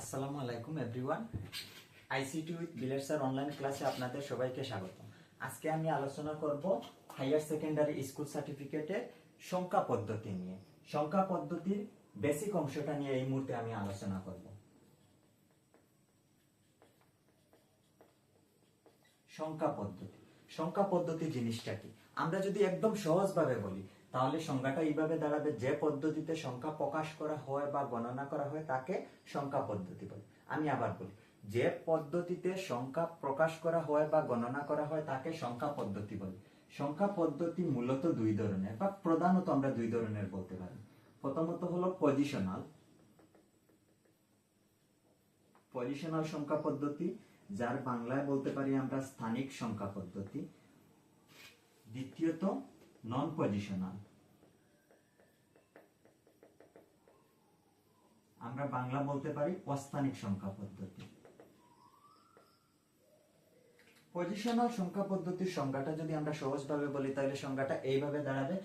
আসসালামু আলাইকুম everyone ICT with বিলেট স্যার অনলাইন ক্লাসে আপনাদের সবাইকে স্বাগত আজকে আমি আলোচনা করব হাইয়ার সেকেন্ডারি স্কুল সার্টিফিকেটের সংখ্যা পদ্ধতি নিয়ে। সংখ্যা পদ্ধতির বেসিক অংশটা নিয়ে এই মুহূর্তে আমি আলোচনা করব। সংখ্যা পদ্ধতি। সংখ্যা পদ্ধতি জিনিসটা কি? আমরা যদি একদম সহজভাবে বলি তাহলে সংখ্যাটা এইভাবে দাঁড়াবে, যে পদ্ধতিতে সংখ্যা প্রকাশ করা হয় বা গণনা করা হয় তাকে সংখ্যা পদ্ধতি বলে। আমি আবার বলি, যে পদ্ধতিতে সংখ্যা প্রকাশ করা হয় বা গণনা করা হয় তাকে সংখ্যা পদ্ধতি বলে। সংখ্যা পদ্ধতি মূলত দুই ধরনের, বা প্রধানত আমরা দুই ধরনের বলতে পারি। প্রথমত হলো পজিশনাল পজিশনাল সংখ্যা পদ্ধতি, যার বাংলায় বলতে পারি আমরা স্থানিক সংখ্যা পদ্ধতি। দ্বিতীয়ত পজিশনাল আমরা বাংলা বলতে পারি অস্থানিক সংখ্যা পদ্ধতি। পজিশনাল সংখ্যা পদ্ধতির সংজ্ঞাটা যদি আমরা সহজভাবে বলি, তাহলে সংজ্ঞাটা এইভাবে দাঁড়াবে।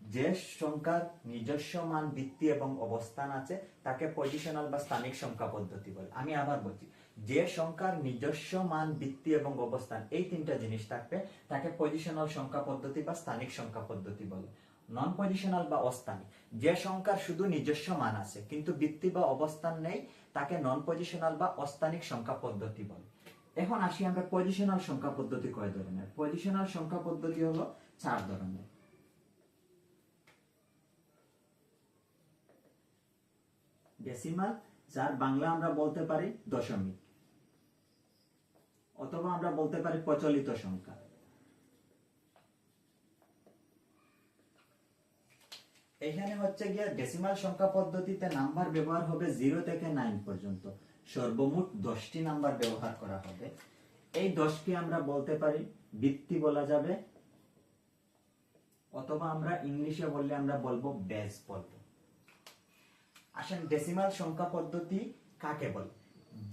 যে সংখ্যার নিজস্ব মান, ভিত্তি এবং অবস্থান আছে, তাকে পজিশনাল বা স্থানিক সংখ্যা পদ্ধতি বলে। আমি আবার বলছি যে সংখ্যার নিজস্ব মান ভিত্তি এবং অবস্থান, এই তিনটা জিনিস থাকবে, তাকে পজিশনাল সংখ্যা পদ্ধতি বা স্থানিক সংখ্যা পদ্ধতি বলে। নন পজিশনাল বা অস্থানিক, যে সংখ্যার শুধু নিজস্ব মান আছে, কিন্তু ভিত্তি বা অবস্থান নেই, তাকে নন পজিশনাল বা অস্থানিক সংখ্যা পদ্ধতি বলে। এখন আসি আমরা পজিশনাল সংখ্যা পদ্ধতি কয় ধরনের? পজিশনাল সংখ্যা পদ্ধতি হলো চার ধরনের। ডেসিমাল যার বাংলা আমরা বলতে পারি দশমিক। অথবা আমরা বলতে পারি প্রচলিত সংখ্যা। এখানে হচ্ছে গিয়ে ডেসিমাল সংখ্যা পদ্ধতিতে নাম্বার ব্যবহার হবে জিরো থেকে নাইন পর্যন্ত। সর্বমোট দশটি নাম্বার ব্যবহার করা হবে। এই দশটি আমরা বলতে পারি বৃত্তি বলা যাবে। অথবা আমরা ইংলিশে বললে আমরা বলব বেস বলব আসেন ডেসিমাল সংখ্যা পদ্ধতি কাকে বলে?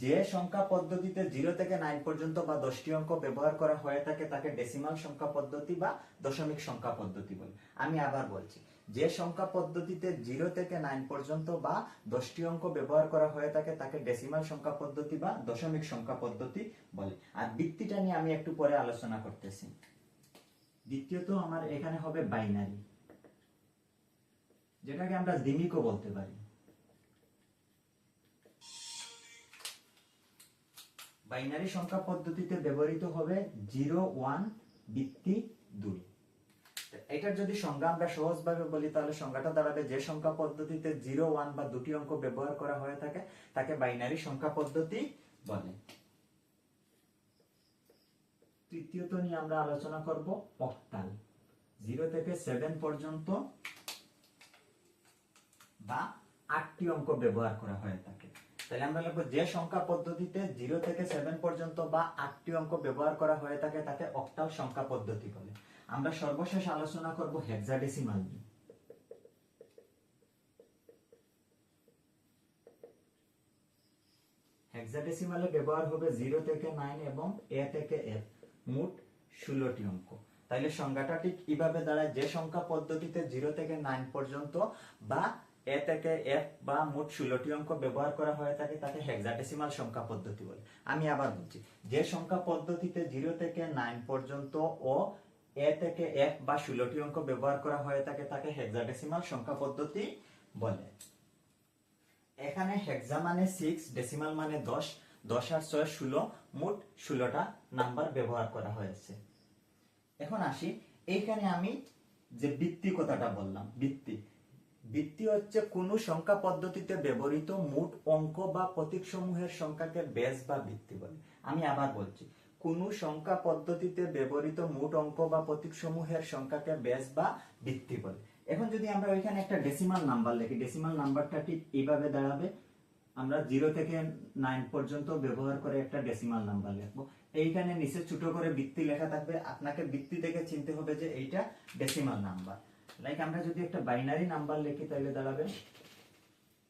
যে সংখ্যা পদ্ধতিতে জিরো থেকে নাইন পর্যন্ত বা দশটি অঙ্ক ব্যবহার করা হয়ে থাকে, তাকে ডেসিমাল সংখ্যা পদ্ধতি বা দশমিক সংখ্যা পদ্ধতি বলে। আমি আবার বলছি, যে সংখ্যা পদ্ধতিতে জিরো থেকে নাইন পর্যন্ত বা দশটি অঙ্ক ব্যবহার করা হয়ে থাকে, তাকে ডেসিমাল সংখ্যা পদ্ধতি বা দশমিক সংখ্যা পদ্ধতি বলে। আর ভিত্তিটা নিয়ে আমি একটু পরে আলোচনা করতেছি। দ্বিতীয়ত আমার এখানে হবে বাইনারি যেটাকে আমরা দ্বিমিকও বলতে পারি। বাইনারি সংখ্যা পদ্ধতিতে ব্যবহৃত হবে জিরো, ওয়ান, ভিত্তি দুই। এটার যদি সংজ্ঞা আমরা সহজভাবে বলি, তাহলে সংজ্ঞাটা দাঁড়াবে যে সংখ্যা পদ্ধতিতে জিরো, ওয়ান বা দুটি অঙ্ক ব্যবহার করা হয়ে থাকে, তাকে বাইনারি সংখ্যা পদ্ধতি বলে। তৃতীয়ত নিয়ে আমরা আলোচনা করব অক্টাল। জিরো থেকে সেভেন পর্যন্ত বা আটটি অঙ্ক ব্যবহার করা হয়ে থাকে। তাহলে আমরা লিখব যে সংখ্যা পদ্ধতিতে জিরো থেকে সেভেন পর্যন্ত বা আটটি অঙ্ক ব্যবহার করা হয়ে থাকে, তাকে অক্টাল সংখ্যা পদ্ধতি বলে। আমরা সর্বশেষ আলোচনা করব হেক্সাডেসিমাল নিয়ে। হেক্সাডেসিমালে ব্যবহার হবে জিরো থেকে নাইন এবং এ থেকে এফ মোট ষোলোটি অঙ্ক। তাইলে সংখ্যাটা ঠিক কীভাবে দাঁড়ায়, যে সংখ্যা পদ্ধতিতে জিরো থেকে নাইন পর্যন্ত বা এ থেকে এফ বা মোট ষোলোটি অঙ্ক ব্যবহার করা হয়ে থাকে, তাকে হেক্সাডেসিমাল সংখ্যা পদ্ধতি বলে। আমি আবার বলছি, যে সংখ্যা পদ্ধতিতে জিরো থেকে নাইন পর্যন্ত ও এ থেকে এফ বা ষোলোটি অঙ্ক ব্যবহার করা হয়ে থাকে, তাকে হেক্সাডেসিমাল সংখ্যা পদ্ধতি বলে। এখানে হেক্সা মানে সিক্স ডেসিমাল মানে দশ দশ আর ছয় ষোলো, মোট ষোলোটা নাম্বার ব্যবহার করা হয়েছে। এখন আসি, এইখানে আমি যে বৃত্তি কথাটা বললাম, বৃত্তি। বৃত্তি হচ্ছে কোন সংখ্যা পদ্ধতিতে ব্যবহৃত মোট অঙ্ক বা প্রতীক সমূহের সংখ্যাকে বেস বা বৃত্তি বলে। আমি আবার বলছি, কোন সংখ্যা পদ্ধতিতে ব্যবহৃত মোট অঙ্ক বা প্রতীক সমূহের সংখ্যাকে বেস বা বৃত্তি বলে। এখন যদি আমরা ওইখানে একটা ডেসিমাল নাম্বার লিখি ডেসিমাল নাম্বারটা ঠিক এইভাবে দাঁড়াবে। আমরা জিরো থেকে নাইন পর্যন্ত ব্যবহার করে একটা ডেসিমাল নাম্বার লিখব। এইখানে নিচে ছোট করে বৃত্তি লেখা থাকবে। আপনাকে বৃত্তি দেখে চিনতে হবে যে এইটা ডেসিমাল নাম্বার লাইক আমরা যদি একটা বাইনারি নাম্বার লিখি, তাহলে দাঁড়াবে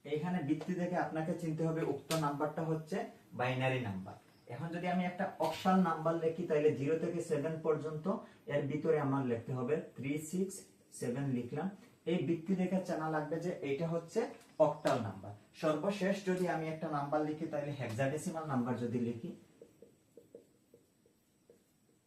এইখানে বৃত্তি দেখে আপনাকে চিনতে হবে, উক্ত নাম্বারটা হচ্ছে বাইনারি নাম্বার এখন যদি আমি একটা অক্টাল নাম্বার লিখি, তাহলে জিরো থেকে সেভেন পর্যন্ত এর ভিতরে আমার লিখতে হবে থ্রি সিক্স সেভেন লিখলাম। এই বৃত্তি দেখে জানা লাগবে যে এইটা হচ্ছে অক্টাল নাম্বার সর্বশেষ যদি আমি একটা নাম্বার লিখি, তাহলে হেক্সাডেসিমাল নাম্বার যদি লিখি।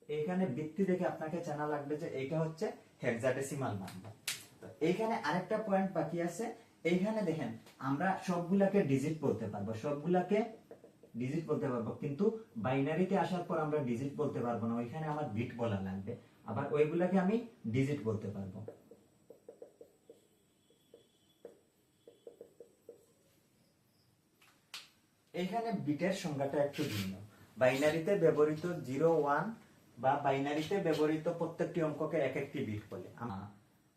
এইখানে বৃত্তি দেখে আপনাকে জানা লাগবে যে এইটা হচ্ছে হেক্সাডেসিমাল নাম্বার তো এইখানে আরেকটা পয়েন্ট বাকি আছে। এইখানে দেখেন, আমরা সবগুলাকে ডিজিট বলতে পারব। সবগুলাকে ডিজিট বলতে পারব, কিন্তু বাইনারিতে আসার পর আমরা ডিজিট বলতে পারব না। ওইখানে আমার বিট বলা লাগবে। আবার ওইগুলাকে আমি ডিজিট বলতে পারব। এখানে বিটের সংজ্ঞাটা একটু ভিন্ন। বাইনারিতে ব্যবহৃত জিরো ওয়ান বা বাইনারিতে ব্যবহৃত প্রত্যেকটি অঙ্ককে এক একটি বিট বলে।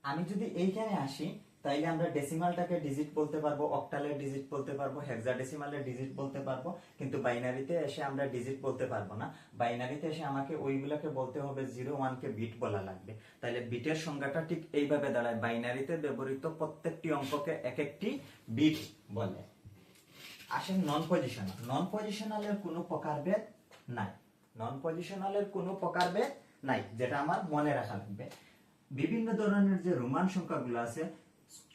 আমি যদি এইখানে আসি তাইলে আমরা ডেসিমালটাকে ডিজিট বলতে পারব অক্টালের ডিজিট বলতে পারব হেক্সাডেসিমালের ডিজিট বলতে পারব কিন্তু বাইনারিতে এসে আমরা ডিজিট বলতে পারব না। বাইনারিতে এসে আমাকে ওইগুলাকে বলতে হবে জিরো ওয়ানকে বিট বলা লাগবে। তাহলে বিটের সংজ্ঞাটা ঠিক এইভাবে দাঁড়ায়। বাইনারিতে ব্যবহৃত প্রত্যেকটি অঙ্ককে এক একটি বিট বলে। আসেন নন পজিশনাল নন পজিশনালের কোনো প্রকারভেদ নাই। নন পজিশনালের কোনো প্রকারভেদ নাই, যেটা আমার মনে রাখা লাগবে। বিভিন্ন ধরনের যে রোমান সংখ্যাগুলো আছে,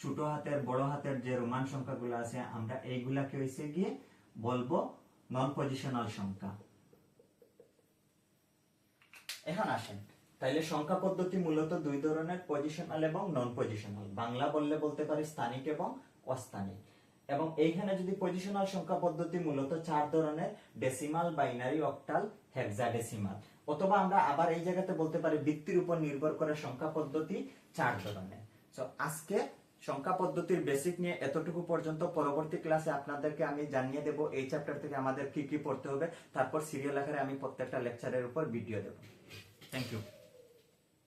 ছোট হাতের, বড় হাতের যে রোমান সংখ্যাগুলো আছে, আমরা এইগুলাকে হইছে গিয়ে বলব নন পজিশনাল সংখ্যা। এখন আসেন। তাইলে সংখ্যা পদ্ধতি মূলত দুই ধরনের পজিশনাল এবং নন পজিশনাল বাংলা বললে বলতে পারি স্থানিক এবং অস্থানিক। এবং এইখানে যদি পজিশনাল সংখ্যা পদ্ধতি মূলত চার ধরনের ডেসিমাল বাইনারি অক্টাল হেক্সাডেসিমাল অথবা আমরা আবার এই জায়গাতে বলতে পারি ভিত্তির উপর নির্ভর করে সংখ্যা পদ্ধতি চার ধরনের। তো আজকে সংখ্যা পদ্ধতির বেসিক নিয়ে এতটুকু পর্যন্ত পরবর্তী ক্লাসে আপনাদেরকে আমি জানিয়ে দেব এই চ্যাপ্টার থেকে আমাদের কি কি পড়তে হবে। তারপর সিরিয়াল আকারে আমি প্রত্যেকটা লেকচারের উপর ভিডিও দেব। Thank you